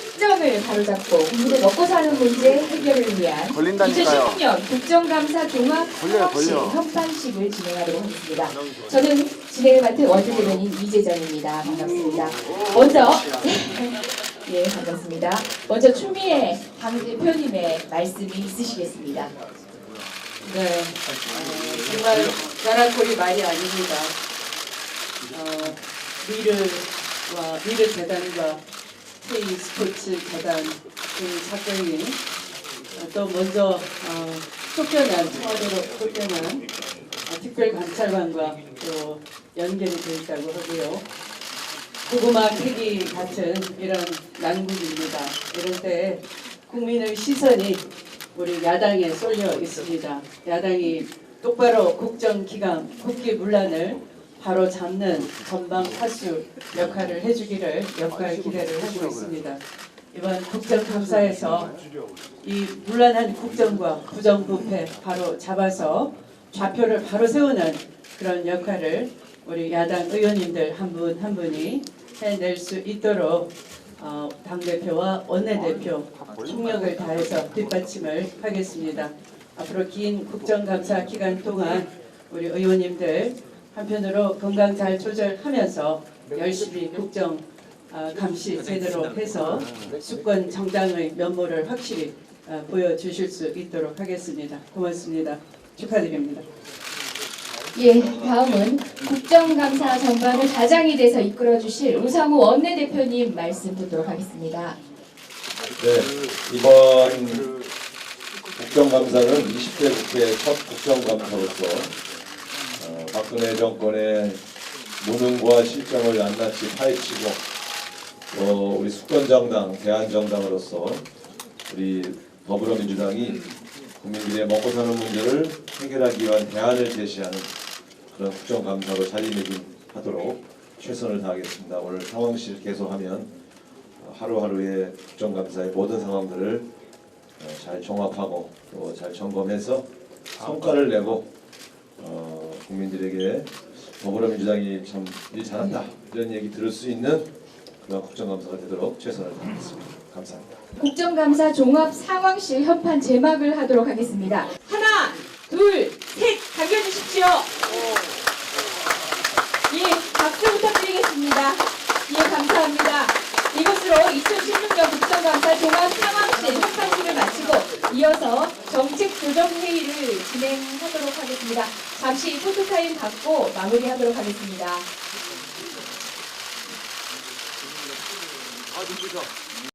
실정을 바로잡고 국민의 먹고 사는 문제 해결을 위한 걸린다니까요. 2016년 국정감사 종합 걸려요, 상황실 걸려. 협반식을 진행하도록 하겠습니다. 저는 진행을 맡은 원주 대변인 이재정입니다. 반갑습니다. 먼저 예 반갑습니다. 먼저 추미애 당 대표님의 말씀이 있으시겠습니다. 네, 어, 정말 나라콜이 말이 아닙니다. 어, 미르와 미르 재단과 K 스포츠 재단 그 사건이 어, 또 먼저 어, 쫓겨난 청와대로 쫓겨난 어, 특별 감찰관과 또 연결이 되어 있다고 하고요. 고구마 캐기 같은 이런 난국입니다. 이럴 때 국민의 시선이 우리 야당에 쏠려 있습니다. 야당이 똑바로 국정기강, 국기문란을 바로 잡는 전방 파수 역할을 해주기를 역할 기대를 하고 있습니다. 이번 국정감사에서 이 문란한 국정과 부정부패 바로 잡아서 좌표를 바로 세우는 그런 역할을 우리 야당 의원님들 한분한 분이 해낼 수 있도록 어, 당대표와 원내대표 총력을 다해서 뒷받침을 하겠습니다. 앞으로 긴 국정감사 기간 동안 우리 의원님들 한편으로 건강 잘 조절하면서 열심히 국정 어, 감시 제대로 해서 수권 정당의 면모를 확실히 어, 보여주실 수 있도록 하겠습니다. 고맙습니다. 축하드립니다. 예, 다음은 국정감사 전반을 가장이 돼서 이끌어주실 우상호 원내대표님 말씀 듣도록 하겠습니다. 네, 이번 국정감사는 20대 국회 첫 국정감사로서 어, 박근혜 정권의 무능과 실정을 낱낱이 파헤치고 또 우리 수권정당, 대한정당으로서 우리 더불어민주당이 국민들의 먹고 사는 문제를 해결하기 위한 대안을 제시하는 그런 국정감사로 자리매김하도록 최선을 다하겠습니다. 오늘 상황실 개소하면 하루하루의 국정감사의 모든 상황들을 어, 잘 종합하고 또 잘 점검해서 성과를 내고 어, 국민들에게 더불어민주당이 참 일 잘한다 이런 얘기 들을 수 있는 그런 국정감사가 되도록 최선을 다하겠습니다. 감사합니다. 국정감사 종합 상황실 협판 제막을 하도록 하겠습니다. 하나, 둘, 셋, 당겨주십시오. 예, 박수 부탁드리겠습니다. 예, 감사합니다. 이것으로 2016년 국정감사 종합 상황실 협판식을 마치고 이어서 정책 조정 회의를 진행하도록 하겠습니다. 잠시 포토타임 갖고 마무리하도록 하겠습니다. 아.